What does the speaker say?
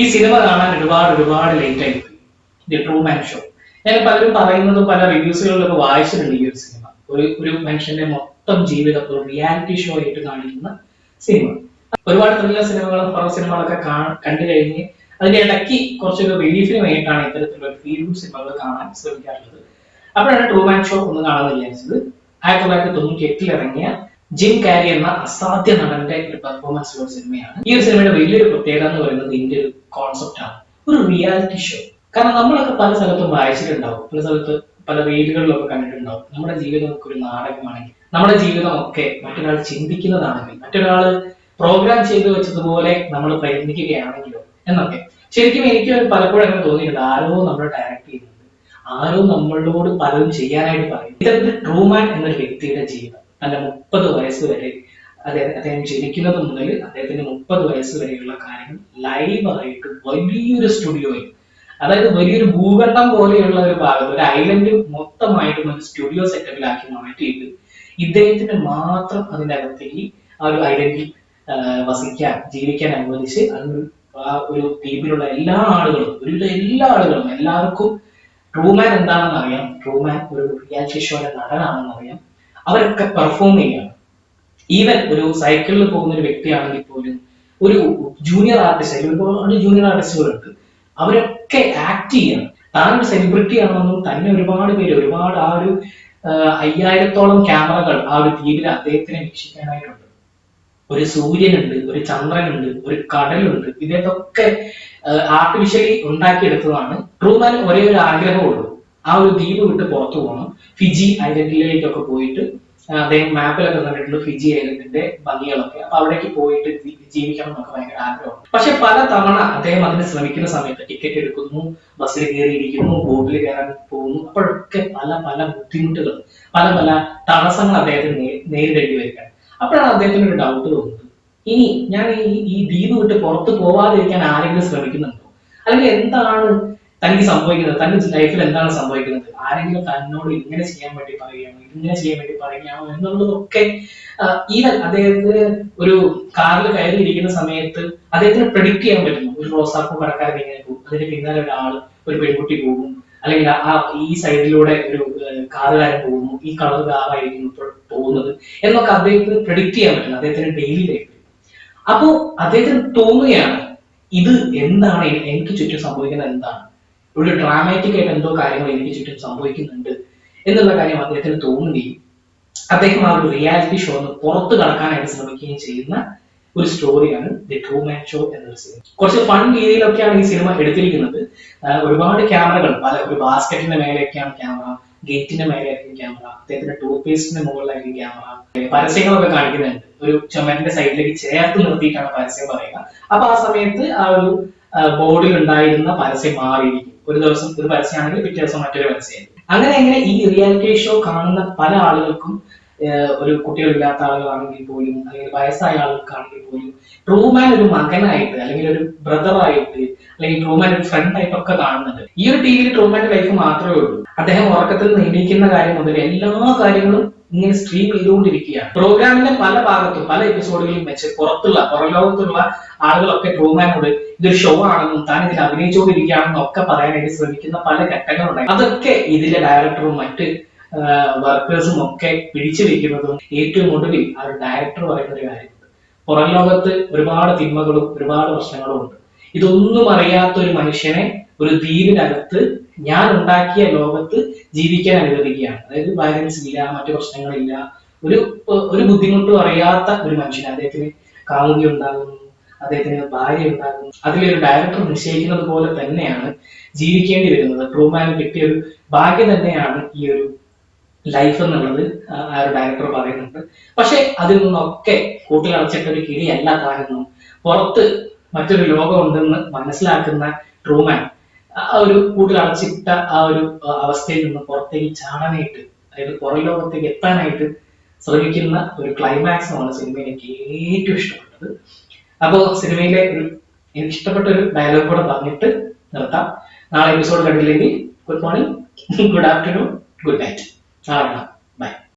ഈ സിനിമ കാണാൻ ഒരുപാട് ഒരുപാട് ലേറ്റ് ആയി ദി ട്രൂ മാൻ ഷോ ഞാൻ പലരും പറയുന്നത് പല റിവ്യൂസുകളിലൊക്കെ വായിച്ചിട്ടുണ്ട് ഈ ഒരു സിനിമ. ഒരു ഒരു മനുഷ്യന്റെ മൊത്തം ജീവിതം ഒരു റിയാലിറ്റി ഷോ ആയിട്ട് കാണിക്കുന്ന സിനിമ. ഒരുപാട് ത്രില്ലർ സിനിമകളും ഹൊറർ സിനിമകളൊക്കെ കണ്ടു കഴിഞ്ഞ് അതിന്റെ ഇടയ്ക്ക് കുറച്ചൊരു റിലീഫിന് വേണ്ടിയിട്ടാണ് ഇത്തരത്തിലുള്ള ഫീൽ ഗുഡ് സിനിമകൾ കാണാൻ ശ്രമിക്കാറുള്ളത്. അപ്പോഴാണ് ട്രൂ മാൻ ഷോ ഒന്ന് കാണാൻ വിചാരിച്ചത്. ആയിരത്തി തൊള്ളായിരത്തി തൊണ്ണൂറ്റി എട്ടിൽ ഇറങ്ങിയ ജിം കാരി എന്ന അസാധ്യ നടന്റെ ഒരു പെർഫോമൻസ് ഉള്ള സിനിമയാണ്. ഈ ഒരു സിനിമയുടെ വലിയൊരു പ്രത്യേകത എന്ന് പറയുന്നത് ഇതിന്റെ ഒരു കോൺസെപ്റ്റ് ആണ്. ഒരു റിയാലിറ്റി ഷോ കാരണം നമ്മളൊക്കെ പല സ്ഥലത്തും വായിച്ചിട്ടുണ്ടാവും. പല സ്ഥലത്ത് പല വേദികളിലൊക്കെ കണ്ടിട്ടുണ്ടാവും. നമ്മുടെ ജീവിതം ഒക്കെ ഒരു നാടകമാണെങ്കിൽ നമ്മുടെ ജീവിതം ഒക്കെ മറ്റൊരാൾ ചിന്തിക്കുന്നതാണെങ്കിൽ മറ്റൊരാൾ പ്രോഗ്രാം ചെയ്തു വെച്ചതുപോലെ നമ്മൾ പ്രയത്നിക്കുകയാണെങ്കിലോ എന്നൊക്കെ. ശരിക്കും എനിക്ക് പലപ്പോഴും അങ്ങനെ തോന്നിയിട്ടുണ്ട്. ആരോ നമ്മളെ ഡയറക്റ്റ് ചെയ്യുന്നുണ്ട്. ആരോ നമ്മളോട് പലതും ചെയ്യാനായിട്ട് പറയും. ഇതൊരു ട്രൂമാൻ എന്നൊരു വ്യക്തിയുടെ ജീവിതം. തന്റെ മുപ്പത് വയസ്സ് വരെ അദ്ദേഹം അദ്ദേഹം ജനിക്കുന്നത് മുതൽ അദ്ദേഹത്തിന്റെ മുപ്പത് വയസ്സ് വരെയുള്ള കാര്യങ്ങൾ ലൈവായിട്ട് വലിയൊരു സ്റ്റുഡിയോയിൽ അതായത് വലിയൊരു ഭൂഖണ്ഡം പോലെയുള്ള ഒരു ഭാഗം ഒരു ഐലൻഡ് മൊത്തമായിട്ടും ഒരു സ്റ്റുഡിയോ സെറ്റപ്പിലാക്കി മാറ്റിയിട്ട് ഇദ്ദേഹത്തിന് മാത്രം അതിന്റെ അകത്തേക്ക് ആ ഒരു ഐലൻഡിൽ വസിക്കാൻ ജീവിക്കാൻ അനുവദിച്ച് അതിന് ആ ഒരു ടീമിലുള്ള എല്ലാ ആളുകളും ഒരുവിധ എല്ലാ ആളുകളും എല്ലാവർക്കും ട്രൂമാൻ എന്താണെന്ന് അറിയാം ട്രൂമാൻ ഒരു റിയാലിറ്റി ഷോയുടെ നടനാണെന്ന് അറിയാം അവരൊക്കെ പെർഫോം ചെയ്യുകയാണ് ഈവൻ ഒരു സൈക്കിളിൽ പോകുന്ന ഒരു വ്യക്തിയാണെങ്കിൽ പോലും ഒരു ജൂനിയർ ആർട്ടിസ്റ്റ് അല്ലെങ്കിൽ ഒരുപാട് ജൂനിയർ ആർട്ടിസ്റ്റുകളുണ്ട് അവരൊക്കെ ആക്ട് ചെയ്യണം താൻ ഒരു സെലിബ്രിറ്റി ആണെന്നും തന്നെ ഒരുപാട് പേര് ഒരുപാട് ആ ഒരു അയ്യായിരത്തോളം ക്യാമറകൾ ആ ഒരു ദ്വീപിൽ അദ്ദേഹത്തിനെ വീക്ഷിക്കാനായിട്ടുണ്ട്. ഒരു സൂര്യനുണ്ട് ഒരു ചന്ദ്രനുണ്ട് ഒരു കടലുണ്ട് ഇതൊക്കെ ആർട്ടിഫിഷ്യലി ഉണ്ടാക്കിയെടുത്തതാണ്. ട്രൂമാൻ ഒരേ ഒരു ആഗ്രഹമുള്ളൂ ആ ഒരു ദ്വീപ് വിട്ട് പുറത്തു പോകണം. ഫിജി ഐലൻഡിലേക്കൊക്കെ പോയിട്ട് അദ്ദേഹം മാപ്പിലൊക്കെ കണ്ടിട്ടുള്ള ഫിജി ഐലൻഡിന്റെ ഭംഗികളൊക്കെ അപ്പൊ അവിടേക്ക് പോയിട്ട് ജീവിക്കണം എന്നൊക്കെ ഭയങ്കര ആഗ്രഹമാണ് പക്ഷെ പല തവണ അദ്ദേഹം അതിന് ശ്രമിക്കുന്ന സമയത്ത് ടിക്കറ്റ് എടുക്കുന്നു ബസ്സിൽ കയറിയിരിക്കുന്നു ബോട്ടിൽ കയറാൻ പോകുന്നു. അപ്പോഴൊക്കെ പല പല ബുദ്ധിമുട്ടുകൾ പല പല തടസ്സങ്ങൾ അദ്ദേഹത്തിന് നേരിടേണ്ടി വരികയാണ്. അപ്പോഴാണ് അദ്ദേഹത്തിന് ഒരു ഡൗട്ട് തോന്നുന്നത്. ഇനി ഞാൻ ഈ ദ്വീപ് വിട്ട് പുറത്ത് പോവാതിരിക്കാൻ ആരെങ്കിലും ശ്രമിക്കുന്നുണ്ടോ? അല്ലെങ്കിൽ എന്താണ് തനിക്ക് സംഭവിക്കുന്നത് തന്റെ ലൈഫിൽ എന്താണ് സംഭവിക്കുന്നത്? ആരെങ്കിലും തന്നോട് ഇങ്ങനെ ചെയ്യാൻ വേണ്ടി പറയുകയാണോ ഇങ്ങനെ ചെയ്യാൻ വേണ്ടി പറയുകയാണോ എന്നുള്ളതൊക്കെ ഈവൻ അദ്ദേഹത്തിന് ഒരു കാറിൽ കയറി ഇരിക്കുന്ന സമയത്ത് അദ്ദേഹത്തിന് പ്രെഡിക്റ്റ് ചെയ്യാൻ പറ്റുന്നു. ഒരു റോസാപ്പൂ കടക്കാരൻ ഇങ്ങനെ പോകും. അതിന്റെ പിന്നാലെ ഒരാൾ ഒരു പെൺകുട്ടി പോകും. അല്ലെങ്കിൽ ആ ഈ സൈഡിലൂടെ ഒരു കാറുകാരൻ പോകുന്നു. ഈ കളർ കാറായിരിക്കും പോകുന്നത് എന്നൊക്കെ അദ്ദേഹത്തിന് പ്രെഡിക്റ്റ് ചെയ്യാൻ പറ്റുന്നു. അദ്ദേഹത്തിന് ഡെയിലി ലൈഫിൽ അപ്പോ അദ്ദേഹത്തിന് തോന്നുകയാണ് ഇത് എന്താണ് എനിക്ക് ചുറ്റും സംഭവിക്കുന്നത് എന്താണ്? ഒരു ഡ്രാമാറ്റിക് ആയിട്ട് എന്തോ കാര്യങ്ങൾ എനിക്ക് ചുറ്റും സംഭവിക്കുന്നുണ്ട് എന്നുള്ള കാര്യം അദ്ദേഹത്തിന് തോന്നുകയും അദ്ദേഹം ആ ഒരു റിയാലിറ്റി ഷോ ഒന്ന് പുറത്ത് കടക്കാനായിട്ട് ശ്രമിക്കുകയും ചെയ്യുന്ന ഒരു സ്റ്റോറിയാണ് ദി ട്രൂ മാൻ ഷോ എന്നൊരു സിനിമ കുറച്ച് ഫൺ രീതിയിലൊക്കെയാണ് ഈ സിനിമ എടുത്തിരിക്കുന്നത്. ഒരുപാട് ക്യാമറകൾ പല ഒരു ബാസ്ക്കറ്റിന്റെ മേലെയൊക്കെയാണ് ക്യാമറ ഗേറ്റിന്റെ മേലെയായിരിക്കും ക്യാമറ അദ്ദേഹത്തിന്റെ ടൂത്ത് പേസ്റ്റിന്റെ മുകളിലായിരിക്കും ക്യാമറ പരസ്യങ്ങളൊക്കെ കാണിക്കുന്നുണ്ട്. ഒരു ചുമരിന്റെ സൈഡിലേക്ക് ചേർത്ത് നിർത്തിയിട്ടാണ് പരസ്യം പറയുക. അപ്പൊ ആ സമയത്ത് ആ ഒരു ബോർഡിൽ ഉണ്ടായിരുന്ന പരസ്യം മാറിയിരിക്കും. ഒരു ദിവസം ഒരു പരസ്യമാണെങ്കിൽ പിറ്റേ ദിവസം മറ്റൊരു പരസ്യം. അങ്ങനെ എങ്ങനെ ഈ റിയാലിറ്റി ഷോ കാണുന്ന പല ആളുകൾക്കും ഒരു കുട്ടികളില്ലാത്ത ആളുകളാണെങ്കിൽ പോലും അല്ലെങ്കിൽ വയസ്സായ ആളുകൾക്കാണെങ്കിൽ പോലും ട്രൂമാൻ ഒരു മകനായിട്ട് അല്ലെങ്കിൽ ഒരു ബ്രദറായിട്ട് അല്ലെങ്കിൽ ട്രൂമാൻ ഒരു ഫ്രണ്ട് ആയിട്ടൊക്കെ കാണുന്നുണ്ട്. ഈ ഒരു ടിവിയിൽ ട്രൂമാന്റെ ലൈഫ് മാത്രമേ ഉള്ളൂ. അദ്ദേഹം ഉറക്കത്തിൽ നിയമിക്കുന്ന കാര്യം മുതൽ എല്ലാ കാര്യങ്ങളും ഇങ്ങനെ സ്ട്രീം ചെയ്തുകൊണ്ടിരിക്കുകയാണ്. പ്രോഗ്രാമിന്റെ പല ഭാഗത്തും പല എപ്പിസോഡുകളിലും വെച്ച് പുറത്തുള്ള പുറലോകത്തുള്ള ആളുകളൊക്കെ ട്രൂമാനോട് ഇതൊരു ഷോ ആണെന്നും താൻ ഇതിൽ അഭിനയിച്ചുകൊണ്ടിരിക്കുകയാണെന്നും ഒക്കെ പറയാനായിട്ട് ശ്രമിക്കുന്ന പല ഘട്ടങ്ങളുണ്ടായി. അതൊക്കെ ഇതിലെ ഡയറക്ടറും മറ്റ് വർക്കേഴ്സും ഒക്കെ പിടിച്ചു വെക്കുന്നതും ഏറ്റവും ഒടുവിൽ ആ ഡയറക്ടർ പറയുന്ന ഒരു കാര്യമുണ്ട്. പുറം ലോകത്ത് ഒരുപാട് തിന്മകളും ഒരുപാട് പ്രശ്നങ്ങളും ഉണ്ട്. ഇതൊന്നും അറിയാത്ത ഒരു മനുഷ്യനെ ഒരു ദ്വീപിനകത്ത് ഞാൻ ഉണ്ടാക്കിയ ലോകത്ത് ജീവിക്കാൻ അനുവദിക്കുകയാണ്. അതായത് വയലൻസ് ഇല്ല മറ്റു പ്രശ്നങ്ങളില്ല. ഒരു ഒരു ബുദ്ധിമുട്ടും അറിയാത്ത ഒരു മനുഷ്യൻ അദ്ദേഹത്തിന് കാമുകി ഉണ്ടാകുന്നു. അദ്ദേഹത്തിന് ഭാര്യ ഉണ്ടാകുന്നു. അതിലൊരു ഡയറക്ടർ നിശ്ചയിക്കുന്നത് പോലെ തന്നെയാണ് ജീവിക്കേണ്ടി വരുന്നത്. ട്രൂമാൻ കിട്ടിയ ഒരു ഭാഗ്യം തന്നെയാണ് ഈ ഒരു ലൈഫ് എന്നുള്ളത് ആ ഒരു ഡയറക്ടർ പറയുന്നുണ്ട് പക്ഷെ അതിൽ നിന്നൊക്കെ കൂട്ടിലടച്ചിട്ട് ഒരു കിളിയല്ല താനെന്നും പുറത്ത് മറ്റൊരു ലോകമുണ്ടെന്ന് മനസ്സിലാക്കുന്ന ട്രൂമാൻ ആ ഒരു കൂട്ടിലടച്ചിട്ട ആ ഒരു അവസ്ഥയിൽ നിന്ന് പുറത്തേക്ക് ചാടാനായിട്ട് അതായത് പുറം ലോകത്തേക്ക് എത്താനായിട്ട് ശ്രമിക്കുന്ന ഒരു ക്ലൈമാക്സ് ആണ് സിനിമയിൽ എനിക്ക് ഏറ്റവും ഇഷ്ടപ്പെട്ടത്. അപ്പോൾ സിനിമയിലെ ഒരു എനിക്ക് ഇഷ്ടപ്പെട്ട ഒരു ഡയലോഗ് കൂടെ പറഞ്ഞിട്ട് നിർത്താം. നാളെ എപ്പിസോഡ് കണ്ടില്ലെങ്കിൽ good morning good afternoon good night നാളെ കാണാം.